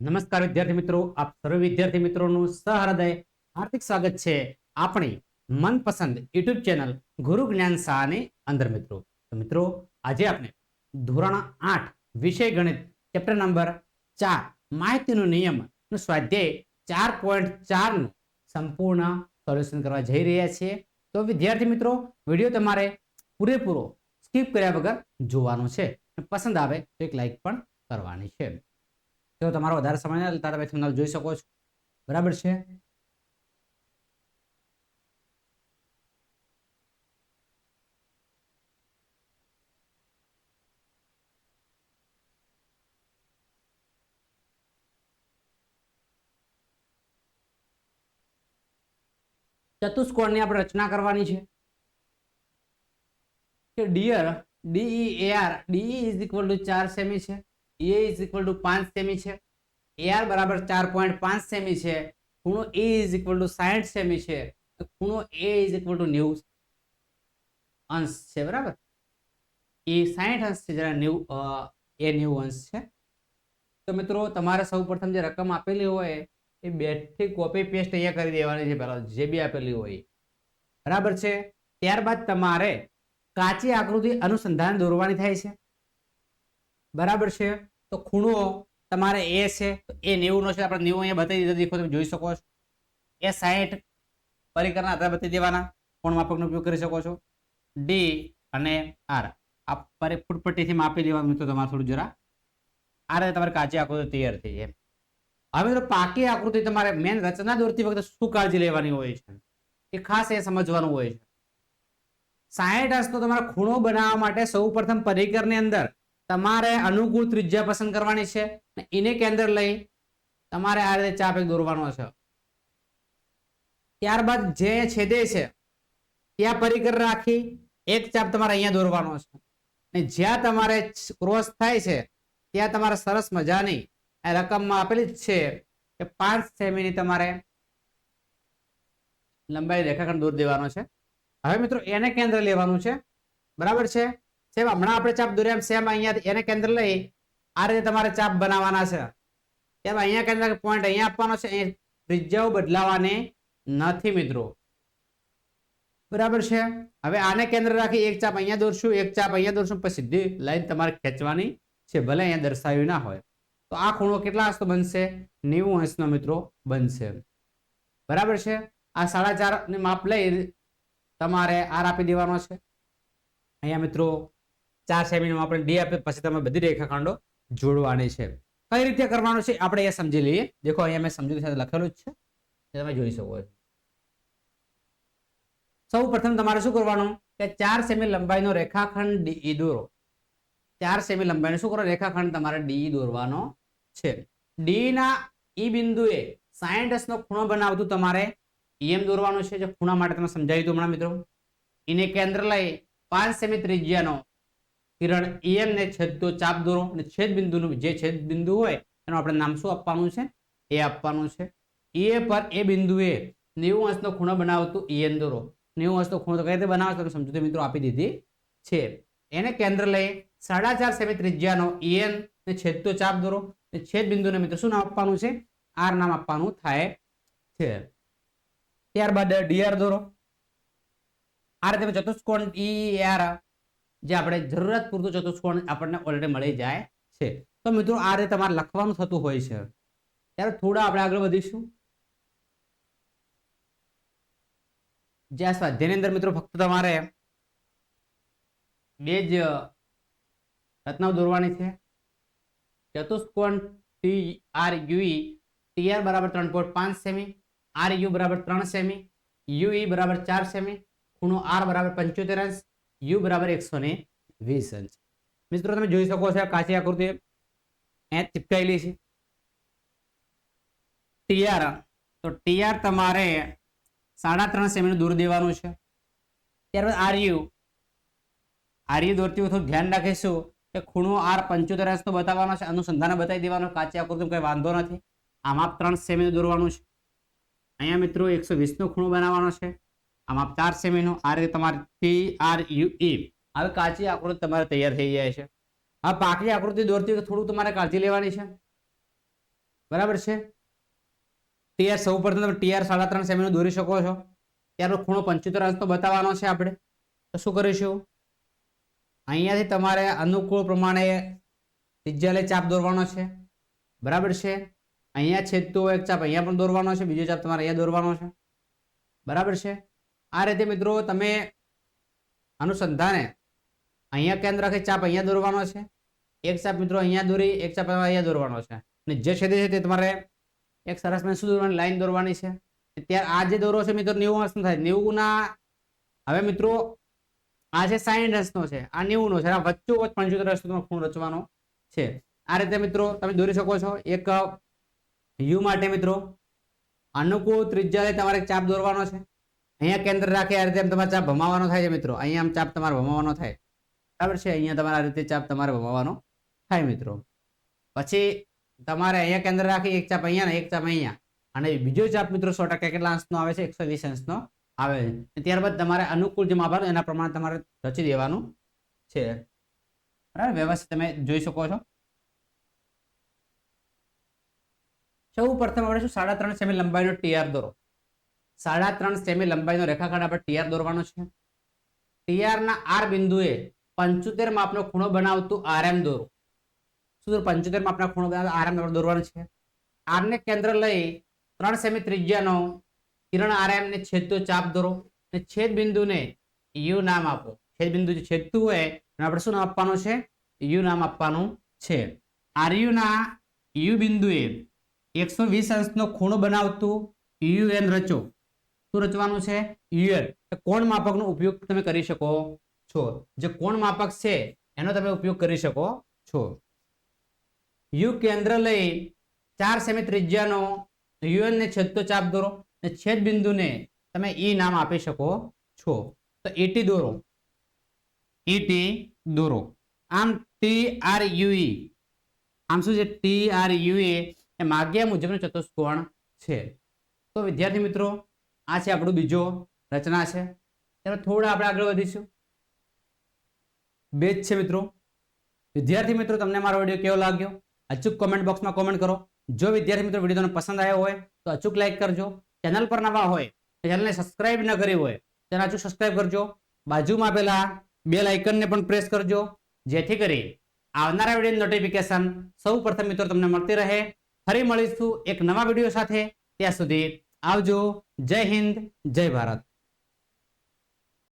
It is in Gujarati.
નમસ્કાર વિદ્યાર્થી મિત્રો, આપ સર્વ વિદ્યાર્થી મિત્રોનું સહૃદય, હાર્દિક સ્વાગત છે આપણી મનપસંદ યુટ્યુબ ચેનલ ગુરુ જ્ઞાન શાહની અંદર મિત્રો. તો મિત્રો, આજે આપણે ધોરણ આઠ વિષય ગણિત ચેપ્ટર નંબર ચાર માહિતીનો નિયમનું સ્વાધ્યાય ચાર પોઈન્ટ ચારનું સંપૂર્ણ સોલ્યુશન કરવા જઈ રહ્યા છીએ. તો વિદ્યાર્થી મિત્રો, વીડિયો તમારે પૂરેપૂરો સ્કીપ કર્યા વગર જોવાનો છે. પસંદ આવે તો એક લાઈક પણ કરવાની છે. તો તમારો વધારે સમય ના લેતા તમે થંબનેલ જોઈ શકો છો. બરાબર છે? ચતુષ્કોણની આપણે રચના કરવાની છે. કે DEAR DE AR DE is equal to ચાર સેમી છે. એ ઇઝ ઇક્વલ ટુ પાંચ સેમી છે. એઆર બરાબર ચાર પોઈન્ટ પાંચ સેમી છે. ખૂણો એ ઇઝ ઇક્વલ ટુ સાઠ સેમી છે. તો ખૂણો એ ઇઝ ઇક્વલ ટુ નેવું અંશ છે, બરાબર? એ સાઠ અંશ છે, જરા નેવું એ નેવું અંશ છે. તો મિત્રો, તમારે સૌ પ્રથમ જે રકમ આપેલી હોય, એ બેઠી કોપી પેસ્ટ અહીંયા કરી દેવાની છે પહેલાં, જે બી આપેલી હોય. બરાબર છે? ત્યારબાદ તમારે કાચી આકૃતિ અનુસંધાન દોરવાની થાય છે. બરાબર છે? તો ખૂણો તમારે એ છે, તો એ નેવું નો છે, આપણે નેવું અહીંયા બતાવી દીધો, દેખો તમે જોઈ શકો છો. એ સાહીઠ પરિકરના આધારે બતાવી દેવાના, કોણ માપકનો ઉપયોગ કરી શકો છો? ડી અને આર આ પરે ફૂટપટ્ટીથી માપી લેવાનું મિત્રો તમારે થોડું જરા. આ રીતે તમારે કાચી આકૃતિ તૈયાર થઈ જાય હવે મિત્રો, પાકી આકૃતિ તમારે મેન રચના દોરતી વખતે શું કાળજી લેવાની હોય છે? એ ખાસ એ સમજવાનું હોય છે. સાહીઠ અંશ તો તમારે ખૂણો બનાવવા માટે સૌ પ્રથમ પરિકરની અંદર તમારે અનુકૂળ ત્રિજ્યા પસંદ કરવાની છે એને કેન્દ્ર લઈ તમારે આ રીતે ચાપ એક દોરવાનો છે. ત્યારબાદ જે છેદે છે, ત્યાં પરિકર રાખી એક ચાપ તમારે અહીંયા દોરવાનો છે. અને જ્યાં તમારે ક્રોસ થાય છે, ત્યાં તમારે સરસ મજાની આ રકમમાં આપેલી જ છે કે પાંચ સેમીની તમારે લંબાઈ રેખાખંડ દૂર દેવાનો છે. હવે મિત્રો એને કેન્દ્ર લેવાનું છે. બરાબર છે? સેમ હમણાં આપણે ચાપ દોર્યા સેમ અહીંયા એને કેન્દ્ર લઈ આ રીતે તમારે ચાપ બનાવવાના છે. તેમ અહીંયા કેન્દ્ર પોઈન્ટ અહીંયા આપવાનો છે અહીં ત્રિજ્યાઓ બદલાવાની નથી મિત્રો. બરાબર છે? હવે આને કેન્દ્ર રાખી એક ચાપ અહીંયા દોરશું, એક ચાપ અહીંયા દોરશું, પછી સીધી લાઈન તમારે ખેંચવાની છે, ભલે અહીંયા દર્શાવ્યું ના હોય. તો આ ખૂણો કેટલા અંશનો બનશે? નેવું અંશનો મિત્રો બનશે. બરાબર છે? આ સાડા ચાર માપ લઈ તમારે આર આપી દેવાનો છે. અહીંયા મિત્રો ચાર સેમીનું આપણે ડી આપે પછી તમે બધી રેખાખંડો જોડવાની છે. કઈ રીતે કરવાનું છે આપણે એ સમજી લઈએ. દેખો, અહીંયા મેં સમજૂતી સાથે લખેલું જ છે. તમે જોઈ શકો છો. સૌ પ્રથમ તમારે શું કરવાનું? કે ચાર સેમી લંબાઈનો રેખાખંડ ડી દોરો. ચાર સેમી લંબાઈનો શું કરો? રેખાખંડ તમારે ડી દોરવાનો છે. ડી ના ઈ બિંદુએ સાયન્ટસ નો ખૂણો બનાવતું તમારે ઈએમ દોરવાનું છે. જે ખૂણા માટે તમે સમજાવ્યું હતું હમણાં મિત્રો. એને કેન્દ્ર લઈ પાંચ સેમી ત્રિજ્યાનો કિરણ એમ ને છેદતો ચાપ દોરો અને છેદ બિંદુનું જે છેદ બિંદુ હોય એનું આપણે નામ શું આપવાનું છે? એ આપવાનું છે. એ પર એ બિંદુએ નેવું અંશનો ખૂણો બનાવતું એન દોરો. નેવું અંશનો ખૂણો કઈ રીતે બનાવો? તમે સમજૂતી મિત્રો આપી દીધી છે. એને કેન્દ્ર લઈ સાડા ચાર સેમી ત્રિજ્યાનો એન ને છેદતો ચાપ દોરો અને છેદ બિંદુને મિત્રો શું નામ આપવાનું છે? આર નામ આપવાનું થાય છે. ત્યારબાદ ડીઆર દોરો. આ રીતે ચતુષ્કોણ ઈ આર જે આપણે જરૂરત પૂરતું ચતુષ્કોણ આપણને ઓલરેડી મળી જાય છે. તો મિત્રો, આ રીતે તમારે લખવાનું થતું હોય છે. ત્યારે થોડા આપણે આગળ વધીશું. જે આ સ્વાધ્યાયની અંદર મિત્રો ફક્ત તમારે બે જ રચનાઓ દોરવાની છે. ચતુષ્કોણ T R UE T R બરાબર ત્રણ પોઈન્ટ પાંચ સેમી આર યુ બરાબર ત્રણ સેમી યુઈ બરાબર ચાર સેમી, ખૂણો આર બરાબર પંચોતેર અંશ યુ બરાબર એકસો ને વીસ અંશ. મિત્રો, તમે જોઈ શકો છો આ કાચી આકૃતિ અહીંયા ચિપકાયેલી છે. ટીઆર તો ટીઆર તમારે સાડા ત્રણ સેમીનું દૂર દેવાનું છે. ત્યારબાદ આરયુ આરયુ દોરતી વખતે ધ્યાન રાખીશું કે ખૂણો આર પંચોતેર અંશ તો બતાવવાનો છે. અનુસંધાન બતાવી દેવાનો. કાચી આકૃતિ કંઈ વાંધો નથી. આમાં ત્રણ સેમીનું દોરવાનું છે. અહીંયા મિત્રો એકસો વીસનો ખૂણો બનાવવાનો છે. આમાં ચાર સેમીનું આ રીતે તમારે પી આર યુ ઈ હવે કાચી આકૃતિ તમારે તૈયાર થઈ જાય છે. હવે પાકી આકૃતિ દોરતી વખતે થોડું તમારે કાળજી લેવાની છે. બરાબર છે? ટીઆર સૌ પ્રથમ તમે ટીઆર સાડા ત્રણ સેમીનો દોરી શકો છો. ત્યારનો ખૂણો પંચોતેર અંશનો બતાવવાનો છે આપણે. તો શું કરીશું? અહીંયાથી તમારે અનુકૂળ પ્રમાણે ત્રિજ્યાલે ચાપ દોરવાનો છે. બરાબર છે? અહીંયા છેદતો હોય એક ચાપ, અહીંયા પણ દોરવાનો છે, બીજો ચાપ તમારે અહીંયા દોરવાનો છે. બરાબર છે? આ રીતે મિત્રો તમે અનુસંધાને અહીંયા કેન્દ્ર રાખે ચાપ અહીંયા દોરવાનો છે. એક ચાપ મિત્રો અહીંયા દોરી, એક ચાપ અહીંયા દોરવાનો છે. અને જે છેદે છે તે તમારે એક સરસ મેં શું દોરવાની લાઈન દોરવાની છે. ત્યારે આ જે દોરો છે મિત્રો, નેવું અંશનો થાય. નેવુંના હવે મિત્રો, આ છે સાઈઠ અંશનો છે. આ નેવુંનો છે. આ વચ્ચો વચ્ચ પંચોતેર અંશનો ખૂણ રચવાનો છે. આ રીતે મિત્રો, તમે દોરી શકો છો. એક યુ માટે મિત્રો, અનુકૂળ ત્રિજ્યાએ તમારે ચાપ દોરવાનો છે. અહીંયા કેન્દ્ર રાખે આ રીતે તમારે ચાપ ભમાવાનો થાય છે મિત્રો. અહીંયા આમ ચાપ તમારે ભમાવાનો થાય. બરાબર છે? અહીંયા તમારે આ રીતે ચાપ તમારે ભમાવાનો થાય મિત્રો. પછી તમારે અહીંયા કેન્દ્ર રાખી, એક ચાપ અહીંયા ને એક ચાપ અહીંયા. અને બીજો ચાપ મિત્રો સો ટકા કેટલા અંશનો આવે છે? એકસો વીસ અંશનો આવે છે. ત્યારબાદ તમારે અનુકૂળ જે માપ એના પ્રમાણે તમારે રચી દેવાનું છે. બરાબર? વ્યવસ્થિત તમે જોઈ શકો છો. સૌ પ્રથમ આપણે શું? સાડા ત્રણ સેમી લંબાઈનો ટીઆર દોરો. સાડા ત્રણ સેમી લંબાઈનો રેખાખંડ આપણે ટીઆર દોરવાનો છે. ટીઆરના આર બિંદુએ પંચોતેર માપનો ખૂણો બનાવતું આરએમ દોરો. શું પંચોતેર માપના ખૂણો બનાવતો આરએમ દોરવાનું છે. આરને કેન્દ્ર લઈ ત્રણ સેમી ત્રિજ્યાનો કિરણ આરએમને છેદતો ચાપ દોરો અને છેદ બિંદુને યુ નામ આપો. છેદ બિંદુ જે છેદતું હોય એને આપણે શું નામ આપવાનું છે? યુ નામ આપવાનું છે. આરયુના યુ બિંદુએ એકસો વીસ અંશનો ખૂણો બનાવતું યુએન રચો. શું રચવાનું છે યુએન કોણ માપકનો ઉપયોગ તમે કરી શકો? છો જે કોણ માપક છે, એનો તમે ઉપયોગ કરી શકો છો. યુ કેન્દ્ર લઈ ચાર સેમી ત્રિજ્યાનો યુએનને છેદતો ચાપ દોરો અને છેદ બિંદુને તમે ઈ નામ આપી શકો છો. તો ઈટી દોરો. ઈટી દોરો. આમ ટી આર યુઈ આમ શું છે? ટી આર યુએ એ માગ્યા મુજબનો ચતુષ્કોણ છે. તો વિદ્યાર્થી મિત્રો આ છે આપણું બીજો રચના છે. ત્યારે થોડા આપણે આગળ વધીશું. બે જ છે મિત્રો. વિદ્યાર્થી મિત્રો, તમને મારો વીડિયો કેવો લાગ્યો? અચૂક કોમેન્ટ બોક્સમાં કોમેન્ટ કરો. જો વિદ્યાર્થી મિત્રો વીડિયો પસંદ આવ્યો હોય, તો અચૂક લાઈક કરજો. ચેનલ પર નવા હોય ચેનલને સબસ્ક્રાઇબ ન કરી હોય તેને અચૂક સબસ્ક્રાઇબ કરજો. બાજુમાં પેલા બેલ આઇકનને પણ પ્રેસ કરજો, જેથી કરી આવનારા વીડિયો નોટિફિકેશન સૌ પ્રથમ મિત્રો તમને મળતી રહે. ફરી મળીશું એક નવા વીડિયો સાથે. ત્યાં સુધી આવજો. જય હિન્દ જય ભારત.